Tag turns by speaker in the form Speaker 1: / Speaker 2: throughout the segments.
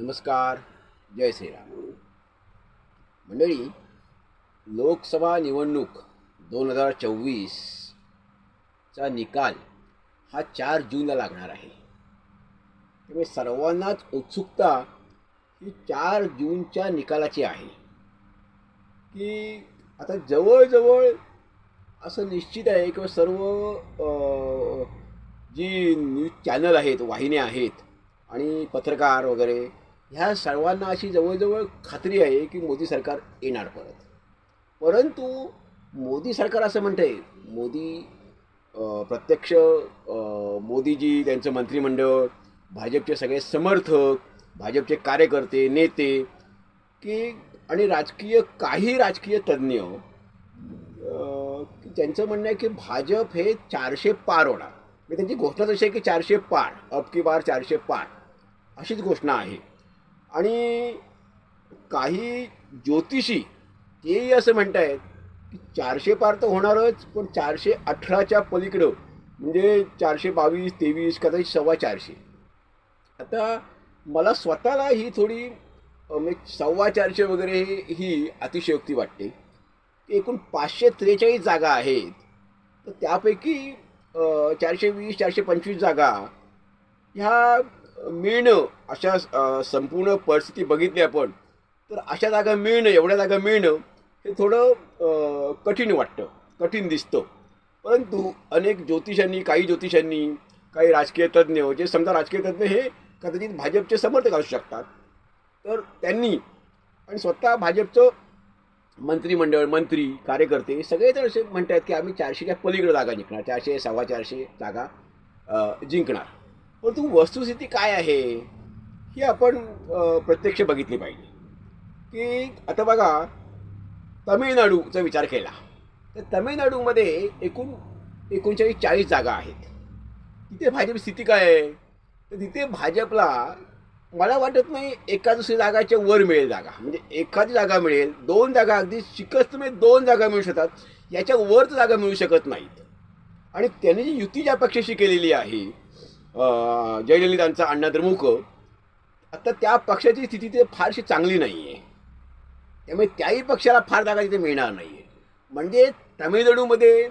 Speaker 1: नमस्कार जय श्रीराम. मंडळी लोकसभा निवडणूक दोन हजार चोवीसचा निकाल हा चार जूनला लागणार आहे. त्यामुळे सर्वांनाच उत्सुकता ही चार जूनच्या निकालाची आहे. की आता जवळजवळ असं निश्चित आहे किंवा सर्व जी न्यूज चॅनल आहेत वाहिन्या आहेत आणि पत्रकार वगैरे ह्या सर्वांना अशी जवळजवळ खात्री आहे की मोदी सरकार येणार परत. परंतु मोदी सरकार असं म्हणतं आहे मोदी प्रत्यक्ष मोदीजी त्यांचं मंत्रिमंडळ भाजपचे सगळे समर्थक भाजपचे कार्यकर्ते नेते की आणि राजकीय काही राजकीय तज्ज्ञ त्यांचं म्हणणं आहे की भाजप हे चारशे पार होणार. म्हणजे त्यांची घोषणा तशी आहे की चारशे पार अब की बार चारशे पार. अशीच घोषणा आहे. आणि काही ज्योतिषी तेही असं म्हणत आहेत की चारशे पार तर होणारच पण चारशे अठराच्या पलीकडं म्हणजे चारशे बावीस तेवीस कदाचित सव्वा चारशे. आता मला स्वतःला ही थोडी म्हणजे सव्वा चारशे वगैरे ही- अतिशयोक्ती वाटते. की एकूण पाचशे त्रेचाळीस जागा आहेत. तर त्यापैकी चारशे वीस चारशे पंचवीस जागा ह्या मिळणं अशा संपूर्ण परिस्थिती बघितली आपण तर अशा जागा मिळणं एवढ्या जागा मिळणं हे थोडं कठीण वाटतं कठीण दिसतं. परंतु अनेक ज्योतिषांनी काही ज्योतिषांनी काही राजकीय तज्ज्ञ जे समजा राजकीय तज्ज्ञ हे कदाचित भाजपचे समर्थक असू शकतात. तर त्यांनी आणि स्वतः भाजपचं मंत्रिमंडळ मंत्री कार्यकर्ते सगळे असे म्हणतात की आम्ही चारशेच्या पलीकडे जागा जिंकणार चारशे सव्वा चारशे जागा जिंकणार. परंतु वस्तुस्थिती काय आहे ही आपण प्रत्यक्ष बघितली पाहिजे. की आता बघा तमिळनाडूचा विचार केला. तर तमिळनाडूमध्ये एकूण एकोणचाळीस चाळीस जागा आहेत. तिथे भाजप स्थिती काय आहे? तर तिथे भाजपला मला वाटत नाही एका दुसरी जागाच्या वर मिळेल जागा. म्हणजे एखादी जागा मिळेल दोन जागा अगदी शिकस्तमध्ये म्हणजे दोन जागा मिळू शकतात. याच्या वर जागा मिळू शकत नाहीत. आणि त्यांनी जी युती ज्या पक्षाशी केलेली आहे जयललितांचा अण्णा द्रमुक आता त्या पक्षाची स्थिती ते फारशी चांगली नाही आहे त्यामुळे त्याही पक्षाला फार जागा तिथे मिळणार नाही आहे म्हणजे तामिळनाडूमध्ये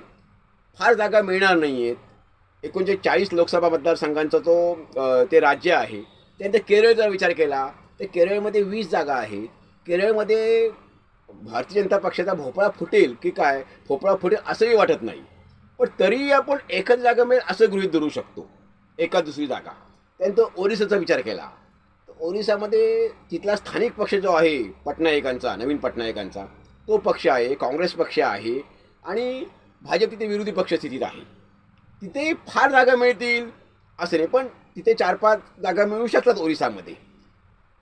Speaker 1: फार जागा मिळणार नाही आहेत एकोणीसशे चाळीस लोकसभा मतदारसंघांचा तो ते राज्य आहे. त्यानंतर केरळचा विचार केला तर केरळमध्ये वीस जागा आहेत. केरळमध्ये भारतीय जनता पक्षाचा भोपळा फुटेल की काय? भोपळा फुटेल असंही वाटत नाही. पण तरीही आपण एकच जागा मिळेल असं गृहीत धरू शकतो. एका दुसरी जागा. त्यानंतर ओरिसाचा विचार केला. तर ओरिसामध्ये तिथला स्थानिक पक्ष जो आहे पटनायकांचा नवीन पटनायकांचा तो पक्ष आहे काँग्रेस पक्ष आहे आणि भाजप तिथे विरोधी पक्ष स्थितीत आहे. तिथे फार जागा मिळतील असं नाही पण तिथे चार पाच जागा मिळू शकतात ओरिसामध्ये.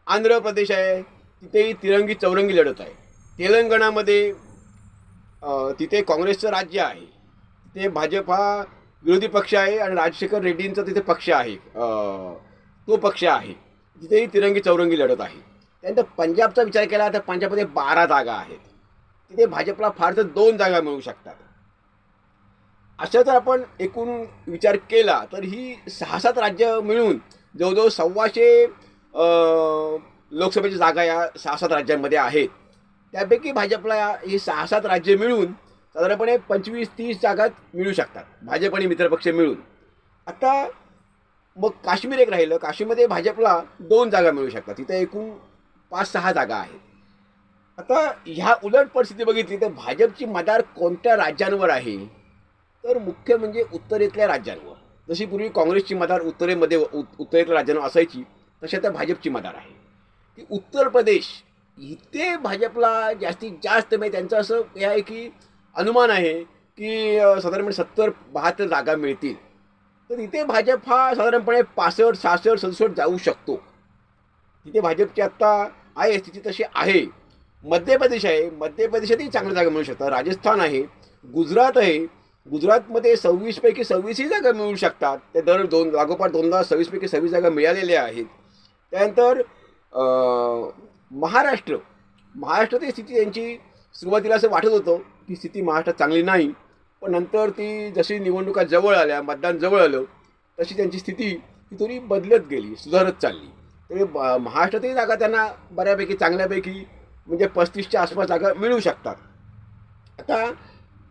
Speaker 1: आंध्र प्रदेश आहे तिथेही तिरंगी चौरंगी लढत आहे. तेलंगणामध्ये तिथे काँग्रेसचं राज्य आहे. तिथे भाजप हा विरोधी पक्ष आहे आणि राजशेखर रेड्डींचा तिथे पक्ष आहे. तो पक्ष आहे. तिथेही तिरंगी चौरंगी लढत आहे. त्यानंतर पंजाबचा विचार केला तर पंजाबमध्ये बारा जागा आहेत. तिथे भाजपला फार तर दोन जागा मिळू शकतात. अशा जर आपण एकूण विचार केला तर ही सहा सात राज्य मिळून जवळजवळ सव्वाशे लोकसभेच्या जागा या सहा सात राज्यांमध्ये आहेत. त्यापैकी भाजपला ही सहा सात राज्य मिळून साधारणपणे पंचवीस तीस जागात मिळू शकतात. भाजप आणि मित्रपक्ष मिळून. आता मग काश्मीर एक राहिलं. काश्मीरमध्ये भाजपला दोन जागा मिळू शकतात. तिथे एकूण पाच सहा जागा आहेत. आता ह्या उलट परिस्थिती बघितली तर भाजपची मदार कोणत्या राज्यांवर आहे? तर मुख्य म्हणजे उत्तरेतल्या राज्यांवर. जशी पूर्वी काँग्रेसची मदार उत्तरेमध्ये उ- उत्तरेतल्या राज्यांवर असायची तशी आता भाजपची मदार आहे. की उत्तर प्रदेश इथे भाजपला जास्तीत जास्त म्हणजे त्यांचं असं हे आहे की अनुमान आहे की साधारणपणे सत्तर बहात्तर जागा मिळतील. तर इथे भाजप हा साधारणपणे पासष्ट सहासष्ट सदुसष्ट जाऊ शकतो. तिथे भाजपची आत्ता आहे स्थिती तशी आहे. मध्य प्रदेश आहे. मध्य प्रदेशातही चांगल्या जागा मिळू शकतात. राजस्थान आहे. गुजरात आहे. गुजरातमध्ये सव्वीसपैकी सव्वीसही जागा मिळू शकतात. त्या दर दोन लागोपाठ दोनदा सव्वीसपैकी सव्वीस जागा मिळालेल्या आहेत. त्यानंतर महाराष्ट्र. महाराष्ट्रातही स्थिती त्यांची सुरुवातीला असं वाटत होतं. ती स्थिती महाराष्ट्रात चांगली नाही. पण नंतर ती जशी निवडणुका जवळ आल्या मतदान जवळ आलं तशी त्यांची स्थिती ही थोडी बदलत गेली सुधारत चालली. तरी ब- महाराष्ट्रातही जागा त्यांना बऱ्यापैकी चांगल्यापैकी म्हणजे पस्तीसच्या आसपास जागा मिळू शकतात. आता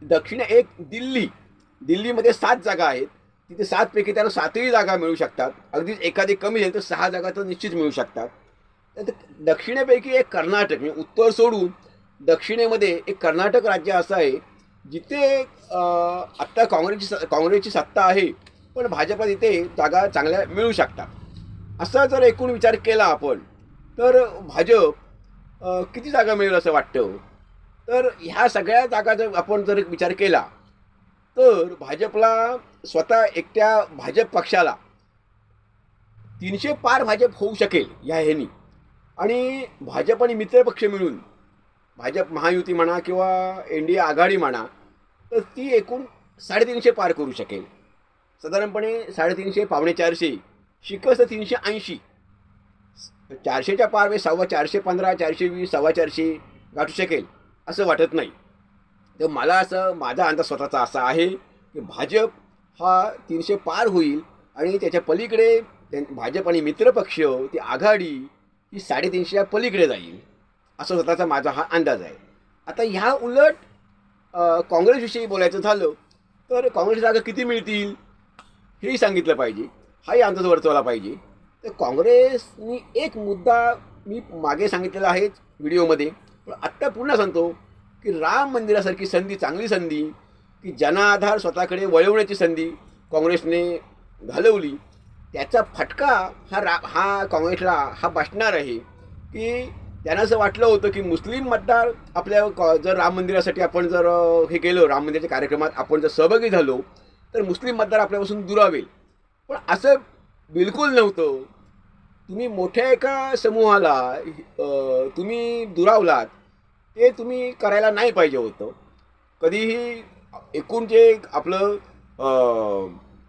Speaker 1: दक्षिण एक दिल्ली. दिल्लीमध्ये सात जागा आहेत. तिथे सातपैकी त्यांना सातही जागा मिळू शकतात. अगदीच एखादी कमी झाली तर सहा जागा तर निश्चित मिळू शकतात. तर दक्षिणेपैकी एक कर्नाटक म्हणजे उत्तर सोडून दक्षिणेमध्ये एक कर्नाटक राज्य असं आहे जिथे आत्ता काँग्रेसची स- काँग्रेसची सत्ता आहे पण भाजपला तिथे जागा चांगल्या मिळू शकतात. असा जर एकूण विचार केला आपण तर भाजप किती जागा मिळेल असं वाटतं? तर ह्या सगळ्या जागा जर आपण जर विचार केला तर भाजपला स्वतः एकट्या भाजप पक्षाला तीनशे पार भाजप होऊ शकेल ह्या ह्यानी. आणि भाजप आणि मित्रपक्ष मिळून भाजप महायुती म्हणा किंवा एन डी ए आघाडी म्हणा तर ती एकूण साडेतीनशे पार करू शकेल. साधारणपणे साडेतीनशे पावणे चारशे शिकस्त तीनशे ऐंशी. चारशेच्या पार म्हणजे सव्वा चारशे पंधरा चारशे वीस सव्वा चारशे गाठू शकेल असं वाटत नाही. तर मला असं माझा अंदाज स्वतःचा असा आहे की भाजप हा तीनशे पार होईल आणि त्याच्या पलीकडे भाजप आणि मित्रपक्ष ती आघाडी ही साडेतीनशेच्या पलीकडे जाईल. असं स्वतःचा माझा हा अंदाज आहे. आता ह्या उलट काँग्रेसविषयी बोलायचं झालं तर काँग्रेस जागा किती मिळतील हेही सांगितलं पाहिजे. हाही अंदाज वर्तवला पाहिजे. तर काँग्रेसनी एक मुद्दा मी मागे सांगितलेला आहे व्हिडिओमध्ये. पण आत्ता पुन्हा सांगतो की राम मंदिरासारखी संधी चांगली संधी की जनाधार स्वतःकडे वळवण्याची संधी काँग्रेसने घालवली. त्याचा फटका हा रा हा काँग्रेसला हा बसणार आहे की त्यांना असं वाटलं होतं की मुस्लिम मतदार आपल्या क- जर राम मंदिरासाठी आपण जर हे केलं राम मंदिराच्या कार्यक्रमात आपण जर सहभागी झालो तर मुस्लिम मतदार आपल्यापासून दुरावेल पण असं बिलकुल नव्हतं. तुम्ही मोठ्या एका समूहाला तुम्ही दुरावलात ते तुम्ही करायला नाही पाहिजे होतं. कधीही एकूण जे आपलं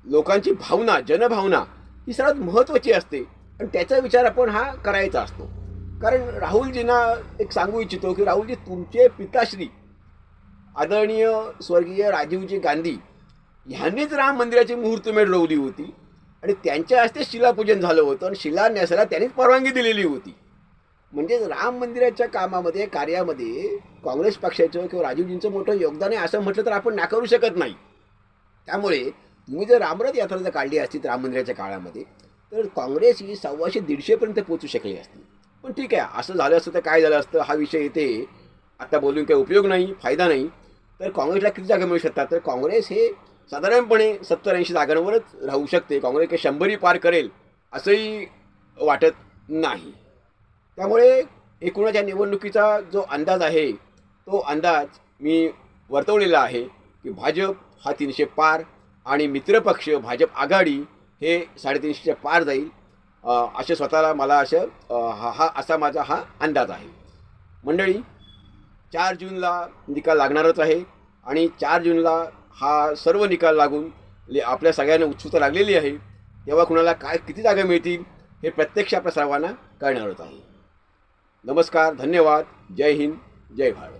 Speaker 1: लोकांची भावना जनभावना ही सर्वात महत्त्वाची असते. आणि त्याचा विचार आपण हा करायचा असतो. कारण राहुलजींना एक सांगू इच्छितो की राहुलजी तुमचे पिताश्री आदरणीय स्वर्गीय राजीवजी गांधी ह्यांनीच राम मंदिराची मुहूर्तमेढ रोवली होती. आणि त्यांच्या हस्ते शिलापूजन झालं होतं आणि शिलान्यासाला त्यांनीच परवानगी दिलेली होती. म्हणजे राम मंदिराच्या कामामध्ये कार्यामध्ये काँग्रेस पक्षाचं किंवा राजीवजींचं मोठं योगदान आहे असं म्हटलं तर आपण नाकारू शकत नाही. त्यामुळे तुम्ही जर रामरथ यात्रा जर काढली असती राम मंदिराच्या काळामध्ये तर काँग्रेस ही सव्वाशे दीडशेपर्यंत पोचू शकली असती. पण ठीक आहे असं झालं असतं तर काय झालं असतं हा विषय इथे आता बोलून काही उपयोग नाही फायदा नाही. तर काँग्रेसला किती जागा मिळू शकतात? तर काँग्रेस हे साधारणपणे सत्तर ऐंशी जागांवरच राहू शकते. काँग्रेस काही शंभरी पार करेल असंही वाटत नाही. त्यामुळे एकूणच या निवडणुकीचा जो अंदाज आहे तो अंदाज मी वर्तवलेला आहे की भाजप हा तीनशे पार आणि मित्रपक्ष भाजप आघाडी हे साडेतीनशेच्या पार जाईल. असे स्वतःला मला असं हा हा असा माझा हा अंदाज आहे. मंडळी चार जूनला निकाल लागणारच आहे आणि चार जूनला हा सर्व निकाल लागून ले आपल्या सगळ्यांना उत्सुकता लागलेली आहे. तेव्हा कुणाला काय किती जागा मिळतील हे प्रत्यक्ष आपल्या सर्वांना कळणारच आहे. नमस्कार धन्यवाद. जय हिंद जय भारत.